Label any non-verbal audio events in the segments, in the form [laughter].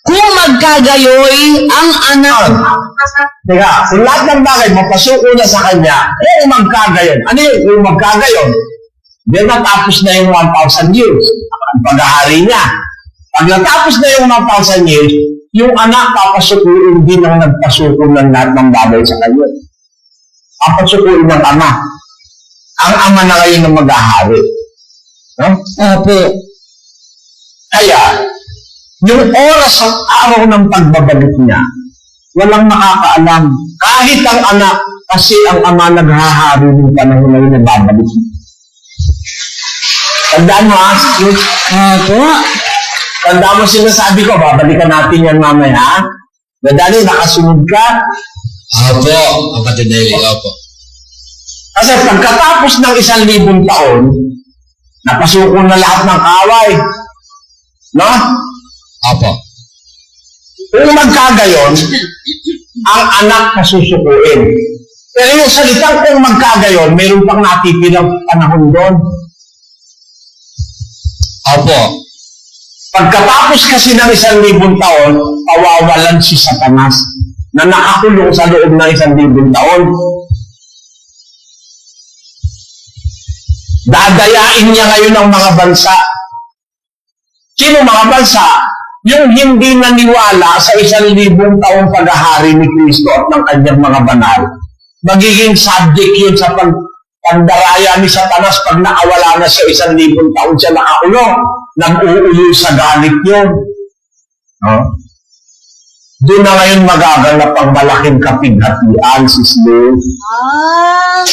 Kung magkagayoy ang anak, Teka, kung lahat ng bagay mapasuko na sa kanya, kung magkagayon. Ano yun? Kung magkagayon, then natapos na yung 1,000 years. Ang paghahari niya. Pag natapos na yung 1,000 years, yung anak papasukuin din ang nagpasuko ng lahat ng bagay sa kanya. Papasukuin ng ama. Ang ama na ngayon ang maghahari. No? Opo. Kaya, yung oras ng araw ng pagbabalik niya, walang makakaalam. Kahit ang anak, kasi ang ama naghahari ng panahon na yun na babalik. Tandaan mo ha, yung, Opo. tandaan mo sinasabi ko, babalikan natin yan mamaya ha. Nadali, nakasunod ka. Opo, kapatid Eli, opo. Kasi pagkatapos ng isang libong taon, napasuko na lahat ng kaway. No? Opo. Kung magkagayon, ang anak kasusukuin. Pero yung salitang kung magkagayon, mayroon pang natitirang panahon doon. Opo. Pagkatapos kasi ng isang libong taon, pawawalan si Satanas na nakakulong sa loob ng isang libong taon. Dadayain niya ngayon ang mga bansa. Sino mga bansa? Yung hindi naniwala sa isang libong taong paghahari ni Kristo at ng kanyang mga banal. Magiging subject yun sa pag pandaraya ni Satanas pag naawala na sa isang libong taon siya nakakulong. Nag-uulo sa galit yun. No? Doon na ngayon magaganap ang malaking kapighatian, sis Lou. Ah.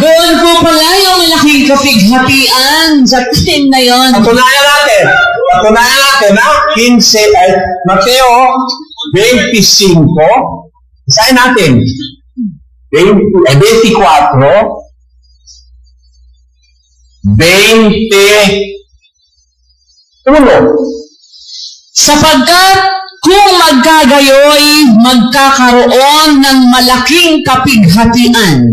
Doon po pala yung malaking kapighatian sa time na yon. Patunayan natin. Patunayan natin, ha? 15, ay, Mateo 25. Isahin natin. 20, eh, 24. 21. Sapagkat kung magkagayoy, magkakaroon ng malaking kapighatian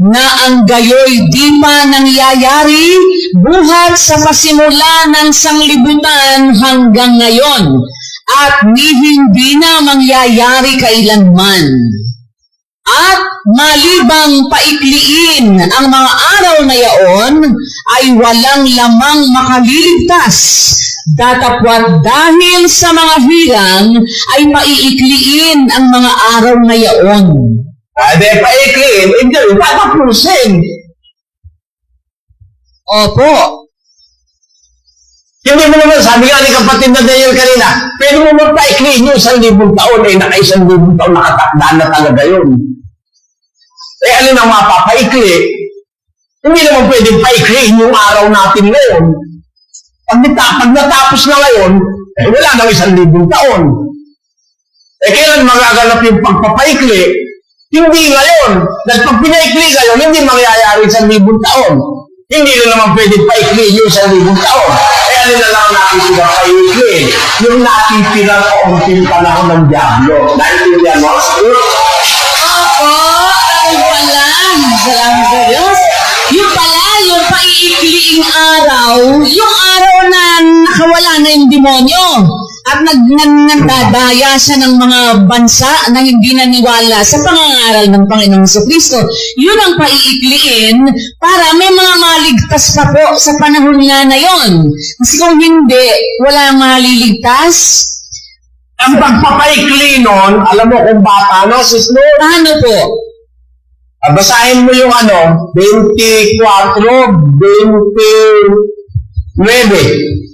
na ang gayoy di pa nangyayari buhat sa pasimula ng sanglibutan hanggang ngayon at ni hindi na mangyayari kailanman. At malibang paikliin ang mga araw na yaon ay walang lamang makaliligtas. Datapwat dahil sa mga hirang ay maiikliin ang mga araw na yaon. Pwede pa iklin, hindi, tatapusin. Opo. Hindi mo naman, sabi nga ni kapatid na Daniel kanina, pwede mo magpa-ikliin yung isang libong taon, eh, naka isang libong taon, nakatakda na talaga yun. Eh, ano nang mapapaikli? Hindi naman pwedeng paikliin yung araw natin ngayon. Pag, pag natapos na ngayon, eh, wala nang isang libong taon. Eh, kailan magaganap yung pagpapaikli? Hindi ngayon. Dahil pag pinaikli ngayon, hindi mangyayari sa libong taon. Hindi na naman pwede paikli yung sa libong taon. Eh, ano na lang nakitira paikli? Yung natitira kaunting panahon ng Diablo. Naintindihan mo? Opo, ay pala. Salamat sa Diyos. Yung pala, yung paiikliing araw, yung araw na nakawala na yung demonyo at nag, nag, nagdadaya siya ng mga bansa na hindi naniwala sa pangangaral ng Panginoong Hesus Kristo. Yun ang paiikliin para may mga maligtas pa po sa panahon nga na yon. Kasi kung hindi, wala maliligtas. Ang pagpapaikli nun, alam mo kung bata, no, sis Lou? Paano po? Ah, Basahin mo yung ano, 24, 29.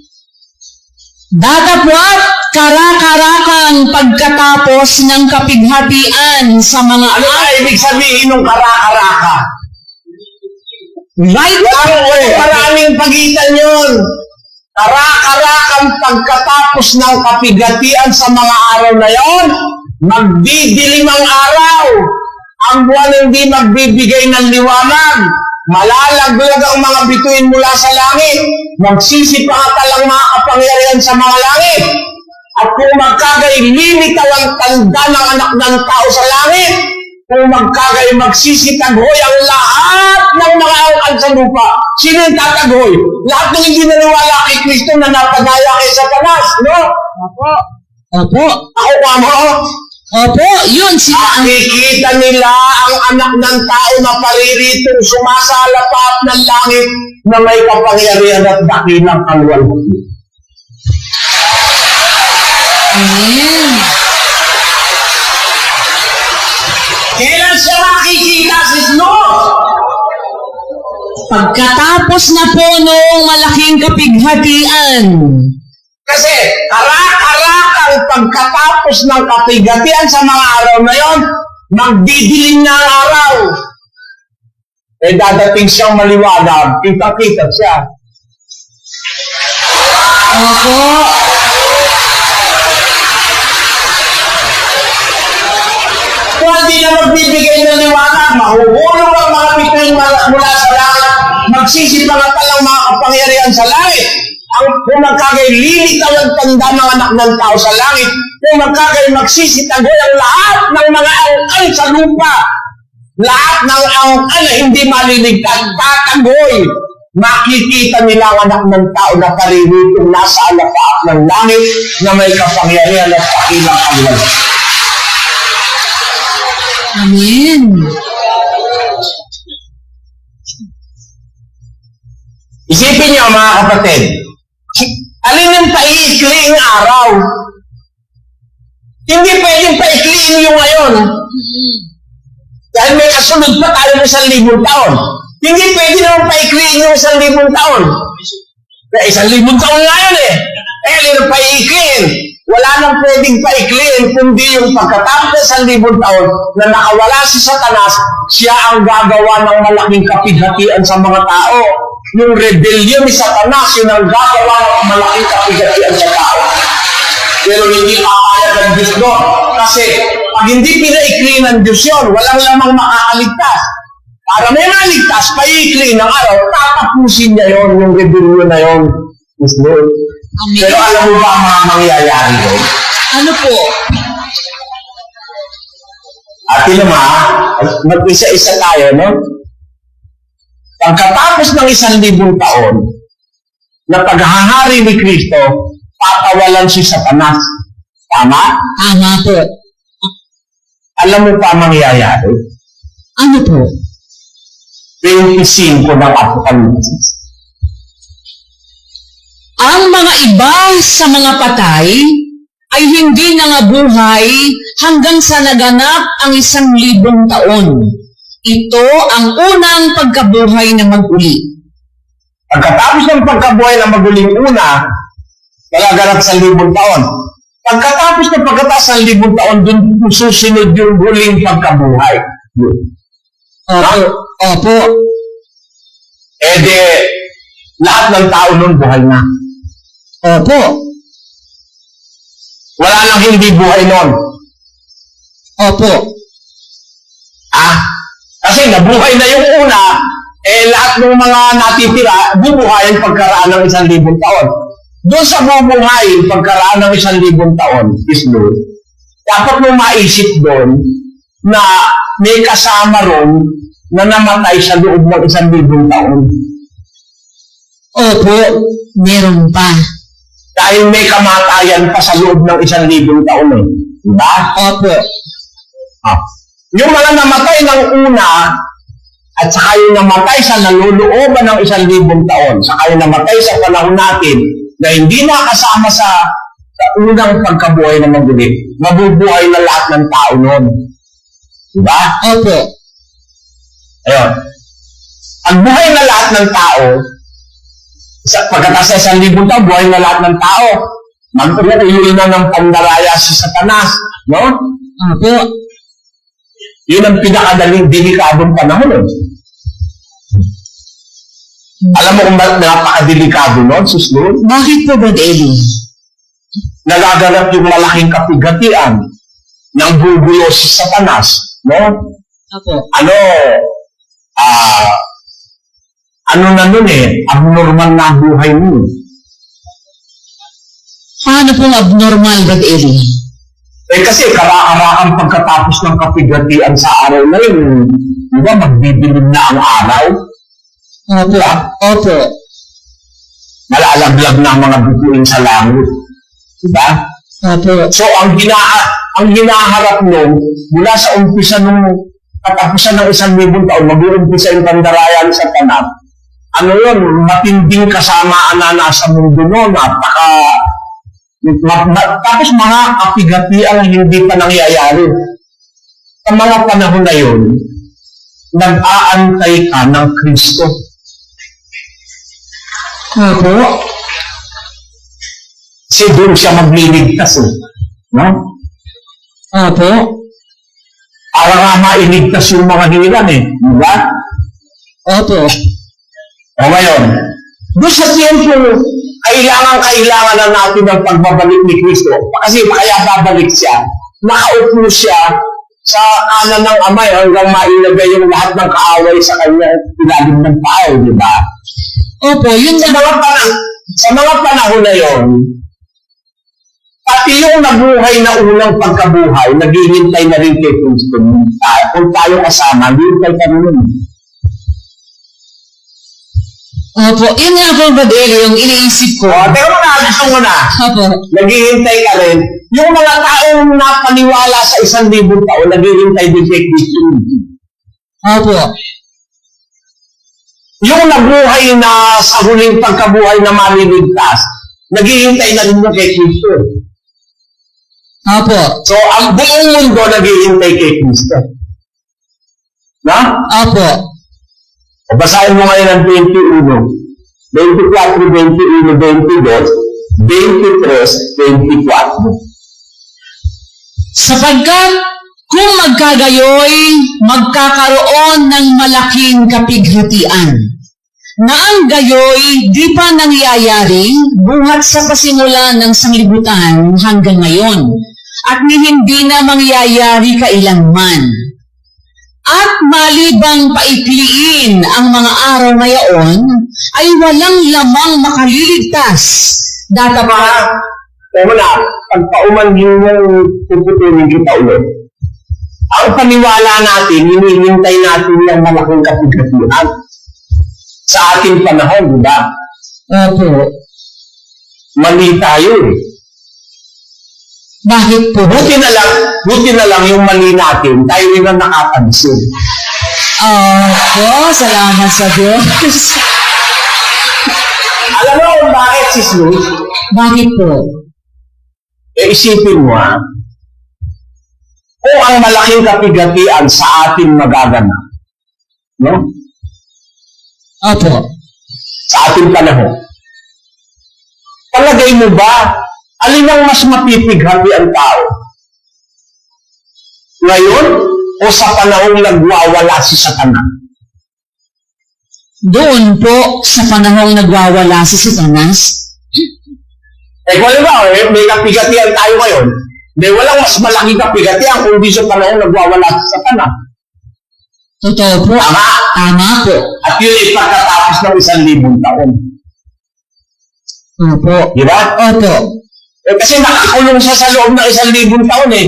Datapwat karakarakang pagkatapos ng kapighatian sa mga Ano ba ibig sabihin ng karakaraka? right eh, maraming pagitan yun. Karakarakang pagkatapos ng kapigatian sa mga araw na yon, magdidilim ang araw. Ang buwan hindi magbibigay ng liwanag. Malalaglag ang mga bituin mula sa langit. Magsisipangatal ang mga kapangyarihan sa mga langit. At kung magkagay, lilitaw ang tanda ng anak ng tao sa langit. kung magkagay magsisitaghoy ang lahat ng mga angkan sa lupa. Sino yung tataghoy? Lahat ng hindi naniwala kay Kristo na napagaya kay Satanas, no? Opo. Opo. Ako pa mo, Opo, yun sila ang... Nakikita nila ang anak ng tao na pariritong sumasalapap ng langit na may kapangyarihan at dakilang kalwalhati. Amen. Kailan siya makikita si Snow? Pagkatapos na po nung malaking kapighatian, Kasi karak-karak ang pagkatapos ng kapigatian sa mga araw na yon, magdidilim na ang araw. Eh dadating siyang maliwanag, kita-kita siya. Opo. Kung hindi na magbibigay ng liwanag, mahuhulog ang mga bituin mula sa langit, magsisipangatal ang mga kapangyarihan sa langit. Ang kung magkagay lilitaw ang tanda ng anak ng tao sa langit, kung magkagay ang lahat ng mga angkan sa lupa, lahat ng angkan na hindi maliligtas, tatagoy. Makikita nila ang anak ng tao na kariritong nasa alapaap ng langit na may kapangyarihan at kakilang kanyang. Amen. Isipin niyo mga kapatid, alin yung paiikling araw? Hindi pwedeng paikliin yung ngayon. Dahil may kasunod pa tayo ng isang libong taon. Hindi pwede naman paikliin yung isang libong taon. Kaya isang libong taon nga yun eh. Eh, alin yung paiikliin? Wala nang pwedeng paikliin kundi yung pagkatapos ng libong taon na nakawala si Satanas, siya ang gagawa ng malaking kapighatian sa mga tao. Yung rebellion ni Satanas, yun ang gagawa ng malaking kapighatian sa tao. Pero hindi papayag ng Diyos doon. Kasi pag hindi pinaikli ng Diyos yun, walang lamang makakaligtas. Para may maligtas, paikli ng araw, tatapusin niya yun, yung rebellion na yun. Diyos Lord. Amen. Pero alam mo ba ang mga mangyayari doon? Ano po? At ma, mag-isa-isa tayo, no? Pagkatapos ng isang libong taon, na paghahari ni Kristo, patawalan si Satanas. Tama? Tama po. Alam mo pa ang mangyayari? Ano po? 25 ng Apocalypse. Ang mga iba sa mga patay ay hindi nangabuhay hanggang sa naganap ang isang libong taon. Ito ang unang pagkabuhay ng mag-uli. Pagkatapos ng pagkabuhay ng maguling una, nagaganap sa libong taon. Pagkatapos ng pagkatapos ng libong taon, dun susunod yung huling pagkabuhay. Opo. Opo. Eh de, lahat ng tao nun buhay na. Opo. Wala nang hindi buhay nun. Opo. Ah, kasi nabuhay na yung una, eh lahat ng mga natitira, bubuhayin pagkaraan ng isang libong taon. Doon sa bubuhay pagkaraan ng isang libong taon, is Lord, dapat mo maisip doon na may kasama ron na namatay sa loob ng isang libong taon. Opo. Meron pa. Dahil may kamatayan pa sa loob ng isang libong taon eh. Diba? Opo. Ah. Yung mga namatay ng una, at saka yung namatay sa nalulooban ng isang libong taon, saka yung namatay sa panahon natin, na hindi nakasama sa, sa unang pagkabuhay ng magulit, mabubuhay na lahat ng tao noon. Diba? Opo. Ayun. Ang buhay na lahat ng tao, sa, pagkatapos sa isang libong taon, buhay na lahat ng tao, mag-uul na ng pandaraya si Satanas, no? Opo. Yun ang pinakadaling delikadong panahon. Eh. Alam mo kung bakit napakadelikado nun, sus Lord? Bakit po, Brad Eddie? Nagaganap yung malaking kapigatian ng bubulo si Satanas, no? Opo. Ano, ah, ano na nun eh, abnormal na ang buhay mo. Paano pong abnormal, Brad Eddie? Eh kasi karakaraan pagkatapos ng kapigatian sa araw na yun, di ba magbibilin na ang araw? Opo. Opo. Nalalaglag na ang mga bituin sa langit. Di ba? Opo. So ang gina ang hinaharap nun, mula sa umpisa nung katapusan ng isang libong taon, mag-uumpisa yung pandarayan sa tanap. Ano yun, matinding kasamaan na nasa mundo noon, napaka tapos mga kapigati ang hindi pa nangyayari. Sa mga panahon na yun, nag-aantay ka ng Kristo. Opo. Kasi doon siya magliligtas eh. No? Opo. Para nga mailigtas yung mga hilan eh. Di ba? Opo. O ngayon, doon sa tiempo, kailangan, kailangan na natin ang pagbabalik ni Kristo. Kasi kaya babalik siya. Nakaupo siya sa kanan ng amay hanggang mailagay yung lahat ng kaaway sa kanya ilalim ng pao, di ba? Opo, yun Sa mga, panahon, sa mga panahon na yon, pati yung nabuhay na unang pagkabuhay, naghihintay na rin kay Kristo. Ah, kung tayo kasama, hintay ka rin. Opo, yun nga po, Brother yung iniisip ko. O, pero muna, gusto mo na, Opo. naghihintay ka rin. Yung mga taong napaniwala sa isang libong taon, naghihintay din kay Kristo. Opo. Yung nabuhay na sa huling pagkabuhay na maliligtas, naghihintay na rin kay Kristo. Opo. So, ang buong mundo naghihintay kay Kristo. Na? Opo. Basahin mo ngayon ang 21. 24, 21, 22, 23, 24. Sapagkat kung magkagayoy, magkakaroon ng malaking kapighatian. Na ang gayoy di pa nangyayari buhat sa pasimula ng sanglibutan hanggang ngayon at ni hindi na mangyayari kailanman. At malibang paikliin ang mga araw na yaon, ay walang lamang makaliligtas. Datapat Tama na, pagpauman yung puputulin kita ulit. Ang paniwala natin, hinihintay natin yung malaking kapigatian sa ating panahon, di ba? Opo. Mali tayo eh. Bakit po? Buti na lang, buti na lang yung mali natin, tayo rin ang nakapansin. Opo, salamat sa Diyos. Alam mo kung bakit, sis Luz? Bakit po? E isipin mo ha, kung ang malaking kapigatian sa atin magaganap, no? Opo. Sa ating panahon. Palagay mo ba, alin ang mas mapipighati ang tao? Ngayon, o sa panahong nagwawala si Satanas? Doon po sa panahong nagwawala si Satanas, Eh kung ba, eh, may kapigatian tayo ngayon, may walang mas malaking kapigatian kundi sa panahong nagwawala si Satanas. totoo po. Tama. Tama po. At yun ay pagkatapos ng isang libong taon. Opo. Di ba? Opo. Eh, kasi nakakulong siya sa loob ng isang libong taon eh.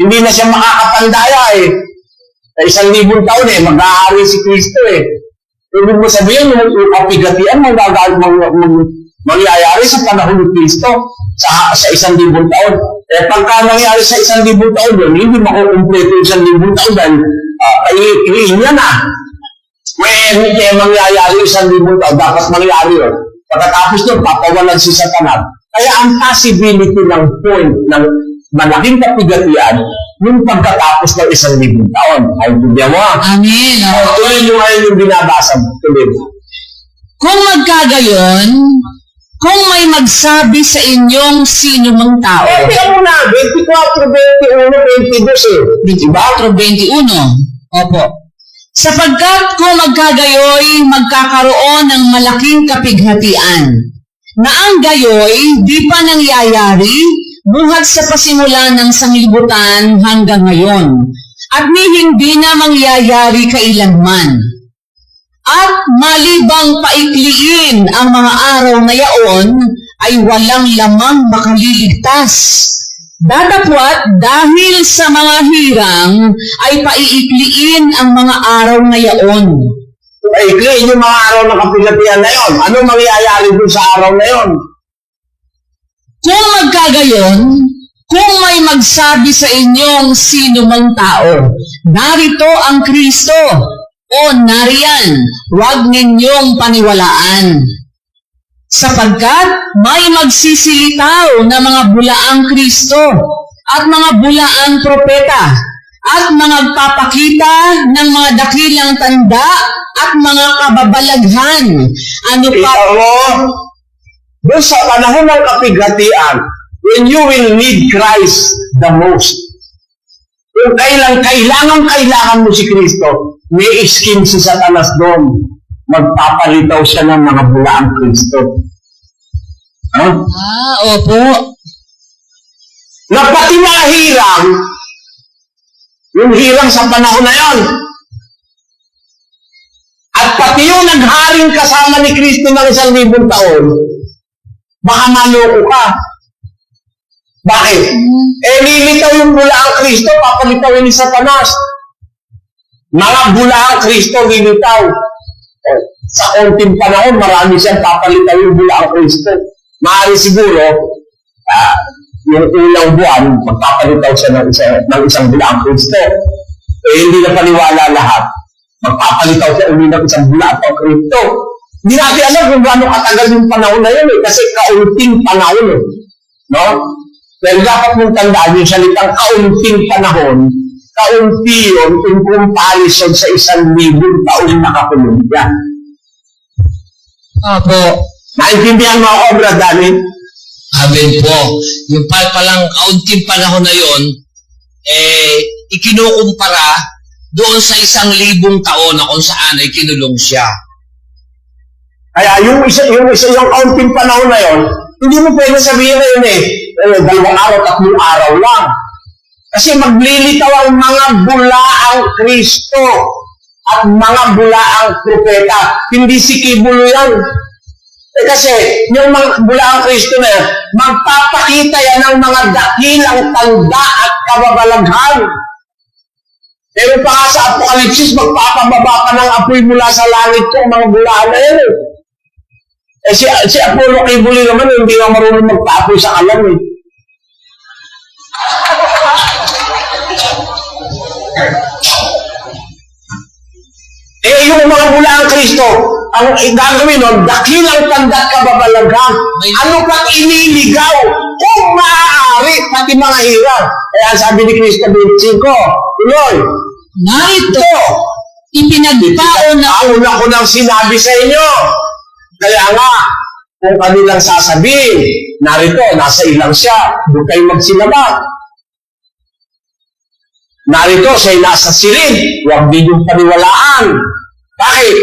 Hindi na siya makakapandaya eh. Sa isang libong taon eh, mag-aari si Kristo eh. Ibig mo sabihin, yung, yung kapigatian, magagal, mag, mag, mangyayari sa panahon ni Kristo sa, sa isang libong taon. Eh, pagka nangyari sa isang libong taon yun, hindi makukumpleto yung isang libong taon dahil uh, ay, niya na. When hindi mangyayari isang libong taon, dapat mangyari yun. Pagkatapos nun, papawalan si Satanas. Kaya ang possibility ng point ng malaking kapigatian yung pagkatapos ng isang libong taon. Ay, hindi mo ah. Amen. Oh, tuloy nyo ngayon yung binabasa mo. Tuloy mo. Kung magkagayon, kung may magsabi sa inyong sino mang tao, Eh, mo na, 24, 21, 22 eh. Diba? 4.21. Opo. Sapagkat kung magkagayoy, magkakaroon ng malaking kapighatian, na ang gayoy di pa nangyayari buhat sa pasimula ng sanglibutan hanggang ngayon, at ni hindi na mangyayari kailanman. At malibang paikliin ang mga araw na yaon, ay walang lamang makaliligtas. Datapwat dahil sa mga hirang ay paiikliin ang mga araw na yaon. Paikliin yung mga araw ng kapigatian na yon. Ano mangyayari dun sa araw na yon? Kung magkagayon, kung may magsabi sa inyong sino mang tao, narito ang Kristo, o nariyan, huwag ninyong paniwalaan. Sapagkat may magsisilitaw na mga bulaang Kristo at mga bulaang propeta at mga papakita ng mga dakilang tanda at mga kababalaghan. Ano pa Ikaw mo, doon sa panahon ng kapigatian, when you will need Christ the most, kung kailang kailangan kailangan mo si Kristo, may scheme si Satanas doon. Magpapalitaw siya ng mga bulaang Kristo. Huh? Ah, opo. na pati mga hirang, yung hirang sa panahon na yon, at pati yung nagharing kasama ni Kristo ng isang libong taon, baka maloko ka. Bakit? Eh, lilitaw yung bula ang Kristo, papalitawin ni Satanas. Mga bula ang Kristo, lilitaw. Eh, Sa konting panahon, marami siyang papalitaw yung bula ang Kristo. Maaari siguro, ah, yung unang buwan, magpapalitaw siya ng, isa, ng isang bulaang Kristo. Eh, hindi na paniwala lahat. Magpapalitaw siya uli ng isang bulaang Kristo. Hindi natin alam kung gaano katagal yung panahon na yun eh, kasi kaunting panahon eh. No? Pero dapat mong tandaan yung salitang kaunting panahon, kaunti yun in comparison sa isang libong taon na kakulong yan. Opo. Naintindihan mo ako, Brad Danny? Amen po. Yung pa palang kaunting panahon na yon, eh, ikinukumpara doon sa isang libong taon na kung saan ay kinulong siya. Kaya yung isa, yung isa, yung kaunting panahon na yon, hindi mo pwede sabihin na yun eh, eh dalawang araw, tatlong araw lang. Kasi maglilitaw ang mga bulaang Kristo at mga bulaang propeta. Hindi si Kibulo yan. Eh kasi, yung mga bulaang Kristo na magpapakita yan ng mga dakilang tanda at kababalaghan. Pero pa sa Apokalipsis, magpapababa ka ng apoy mula sa langit ko, mga bulaan na yan eh. Si, si Apollo Kibuli naman, hindi na marunong magpaapoy sa kalam eh. Eh, yung mga bulaang Kristo, ang gagawin nun, dakilang tanda kababalaghan. Ano pang iniligaw? Kung maaari, pati mga hirap. Kaya sabi ni Kristo 25, Tuloy, Narito, ipinagpaon na Ang una ko nang sinabi sa inyo. Kaya nga, kung kanilang sasabihin, narito, nasa ilang siya, doon kayo magsilabat. Narito, siya'y nasa silid, huwag ninyong paniwalaan. Bakit?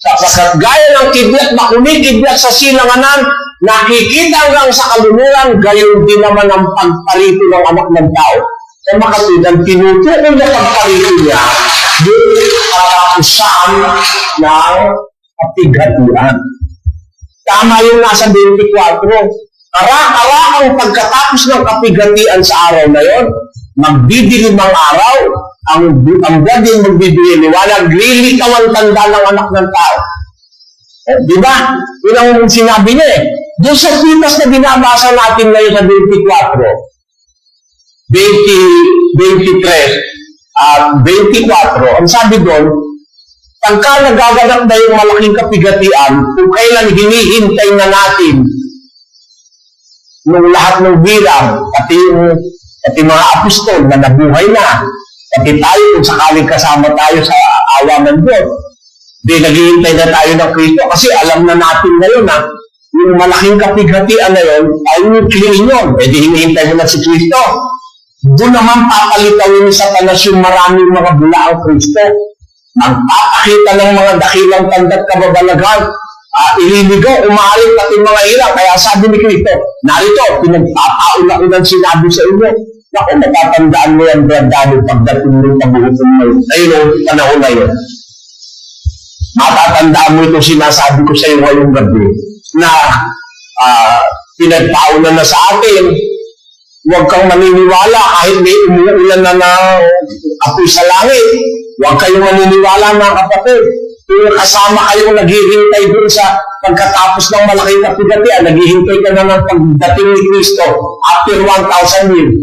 Sapagkat gaya ng kidlat na kumikidlat sa silanganan, nakikita hanggang sa kalumuran, gayon din naman ang pagparito ng anak ng tao. Sa makatulad, tinutukoy na pagparito niya, yung katapusan ng kapigatuan. Tama yung nasa 24. Kara-kara ang pagkatapos ng kapigatian sa araw na yon, magdidilim ang araw, ang, ang buwan din magdidilim, liwanag, lilitaw ang tanda ng anak ng tao. Eh, di ba? Yun ang sinabi niya eh. Doon sa pitas na binabasa natin ngayon sa 24, 20, 23, at 24, ang sabi doon, pagka nagaganap na yung malaking kapigatian, kung kailan hinihintay na natin ng lahat ng bilang, pati yung pati mga apostol na nabuhay na, pati tayo kung sakaling kasama tayo sa awa ng Diyos, di naghihintay na tayo ng Kristo kasi alam na natin ngayon na yung malaking kapighatian na yun ay yung clean yun. E di hinihintay mo na si Kristo. Doon naman papalitawin ni Satanas yung maraming mga bulaang Kristo. Magpapakita ng mga dakilang tanda't kababalaghan. Uh, ililigaw, umaalit pati mga hirap. Kaya sabi ni Kristo, narito, pinagpapauna ko ng sinabi sa inyo. Naku, natatandaan mo yan, Brad Dani, pagdating mo ng pabuhusan mo. Ayun ang panahon na yun. Matatandaan mo itong sinasabi ko sa iyo ngayong gabi na uh, pinagpauna na sa atin Huwag kang maniniwala kahit may umuulan na ng apoy sa langit. Huwag kayong maniniwala mga kapatid. Kung kasama kayong naghihintay dun sa pagkatapos ng malaking kapigatian, naghihintay ka na ng pagdating ni Kristo after 1,000 years.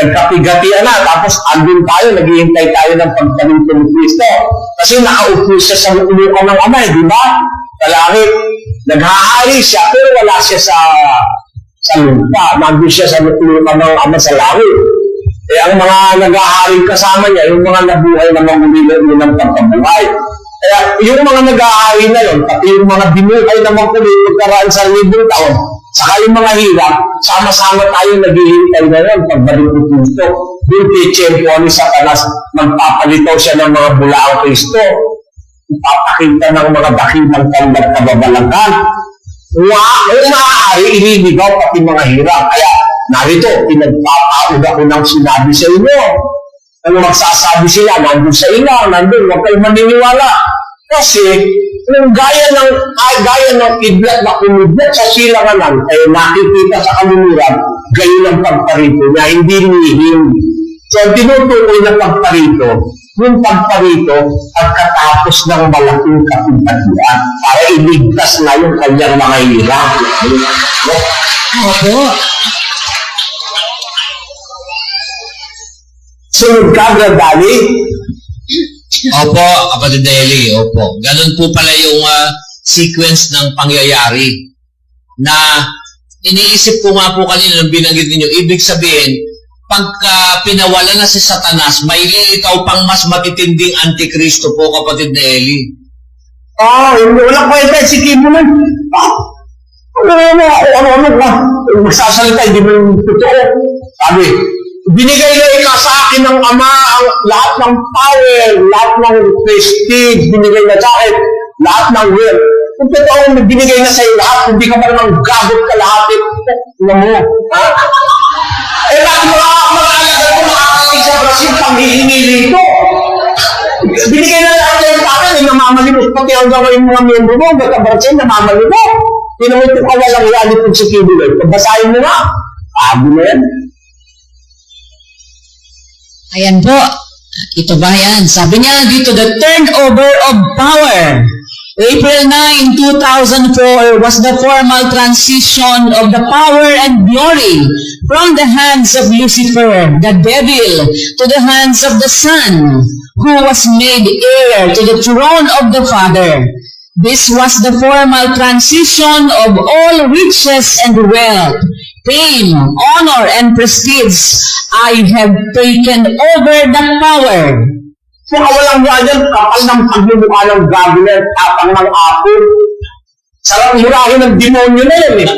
Nagkapigatian na, tapos andun tayo, naghihintay tayo ng pagdating ni Kristo. Kasi nakaupo siya sa ulo ng Ama, eh, di ba? Sa langit, naghahari siya, pero wala siya sa sa lupa. Nandun siya sa lupa ng Ama sa langit. Eh, ang mga nag-aaring kasama niya, yung mga nabuhay na magulilo ng pagkabuhay. Kaya yung mga nag-aari na yun, pati yung mga binuhay na makulit pagkaraan sa libong taon, saka yung mga hirap, sama-sama tayo naghihintay ngayon pagbalik ni Kristo. Yung teacher po ni Satanas, magpapalitaw siya ng mga bulaang Kristo. Ipapakita ng mga dakilang tanggap kababalangkan. Wa, kung maaari, ililigaw pati mga hirap. Kaya, narito, pinagpapaud ako ng sinabi sa inyo. Kung magsasabi sila, nandun sa ilang, nandun, huwag kayong maniniwala. Kasi, kung gaya ng, ay, gaya ng kidlat na kumidlat sa silanganan, ay nakikita sa kalimuran, gayon ang pagparito niya, hindi lihim. So, ang tinutukoy ng pagparito, yung pagparito at katapos ng malaking kapitatian para iligtas na yung kanyang mga hirap. Opo. Sunod ka, Gradali, Opo, kapatid Eli, opo. Ganun po pala yung ah, sequence ng pangyayari na iniisip ko nga po kanina nung binanggit ninyo, ibig sabihin, pagka pinawala na si Satanas, may lilitaw pang mas matitinding antikristo po, kapatid na Eli. Ah, hindi wala kwenta si Kim naman. Ah, ano ano ako, ano ano ka? Magsasalita, hindi mo yung totoo. Sabi, binigay na sa akin ng Ama ang lahat ng power, lahat ng prestige, binigay na sa akin, lahat ng will. Kung totoo, binigay na sa iyo lahat, hindi ka ba naman gagot ka lahat, eh, ano mo, ha? Eh, lahat mga mga alagad mo, makakasig sa Brazil, panghihingi rito. Binigay na lahat yan sa akin, eh, namamalimos pati hanggang ngayon mga miyembro mo, hanggang sa Brazil, namamalimos. Hindi naman ito kawalang yan itong si Kibuloy. Pagbasahin mo na, abo na yan. Ayan po. Ito ba yan? Sabi niya dito, the turnover of power. April 9, 2004 was the formal transition of the power and glory from the hands of Lucifer, the devil, to the hands of the Son, who was made heir to the throne of the Father. This was the formal transition of all riches and wealth, fame, honor, and prestige. I have taken over the power. Kung kawalang yan yan, kapal ng pagmumukha ng na yan, tapang ng apo. Sarang murahin ng demonyo na yan eh.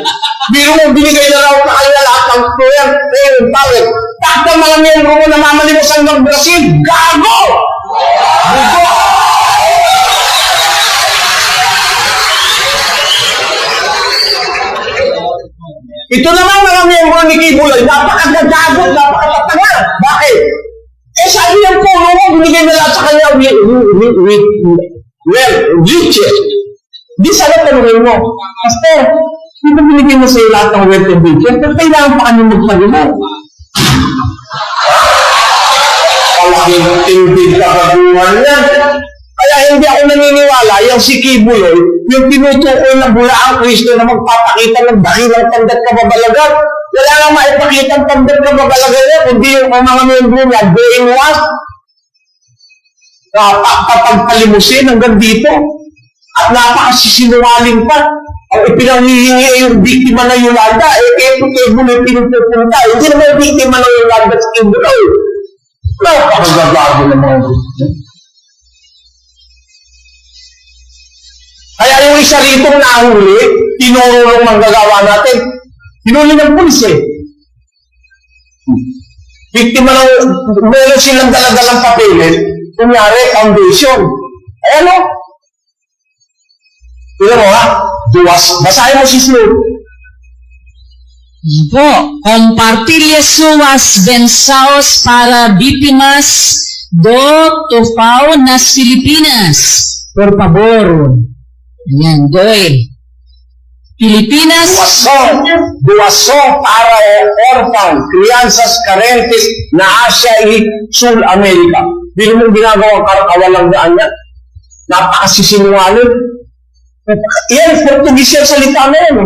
Biro mo, binigay na raw sa kanila lahat ng prayer, prayer, power. Takot ang mga miyembro mo na mamalimos hanggang Brazil. Gago! Gago! Ito naman mga miyembro ni Kibuloy, napakagagagot, napakatatanga. Bakit? Eh sabi ng puno mo, binigay na lahat sa kanya with, with, with, well, riches. Di sana tanongin mo, Pastor, di ba binigay mo sa'yo lahat ng wealth and riches? Pero kailangan pa kami magpalimo. Palaking tindig kagaguhan yan. Kaya hindi ako naniniwala, yung si Kibuloy, yung tinutukoy na bula ang Kristo na magpapakita ng dakilang tandat kababalagan. Wala nang maipakita ang tandat kababalagan niya, kundi yung mga membro niya, brainwash. Napakapagpalimusin hanggang dito. At napakasisinungaling pa. Ang ipinanghihingi yung biktima na Yolanda, eh, eh, Kibuloy pinupupunta. Hindi naman yung biktima na Yolanda sa Kibuloy. Napakagagago ng mga gusto. Kaya yung isa ritong nahuli, tinuro ng manggagawa natin. Hinuli ng pulis eh. Biktima ng, meron silang daladalang papeles, kunyari, foundation. Eh ano? Tignan mo ha, duwas, basahin mo si Snoop. Po, compartir suas bensaos para víctimas do Tufao nas Filipinas. Por favor. Ayan, doy. Pilipinas, Duwaso, duwaso para orphan, crianzas carentes na Asia y Sul America. Hindi mo ginagawa karakawalang daan yan. Napakasisinungaling. Yan, Portuguese yung salita na yan.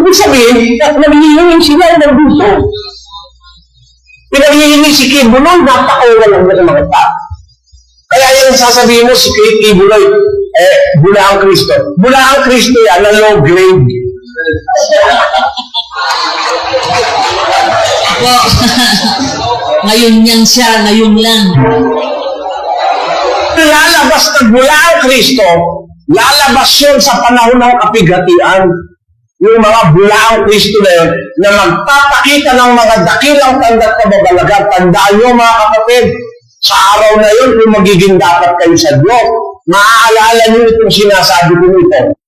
Ibig sabihin, na- nanghihingi sila ng gusto. Pinanghihingi si Kibuloy, napakawalang na ng mga tao. Kaya yung sasabihin mo, si Kibuloy, eh, bula ang Kristo. Bula ang Kristo yan, na low grade. po. [laughs] ngayon yan siya, ngayon lang. lalabas na mula ang Kristo, lalabas yun sa panahon ng kapighatian. Yung mga bulaang Kristo na yun, na magpapakita ng mga dakilang tanda at kababalagan. Tandaan nyo mga kapatid, sa araw na yun, kung magiging dapat kayo sa Diyos, maaalala nyo itong sinasabi ko nito.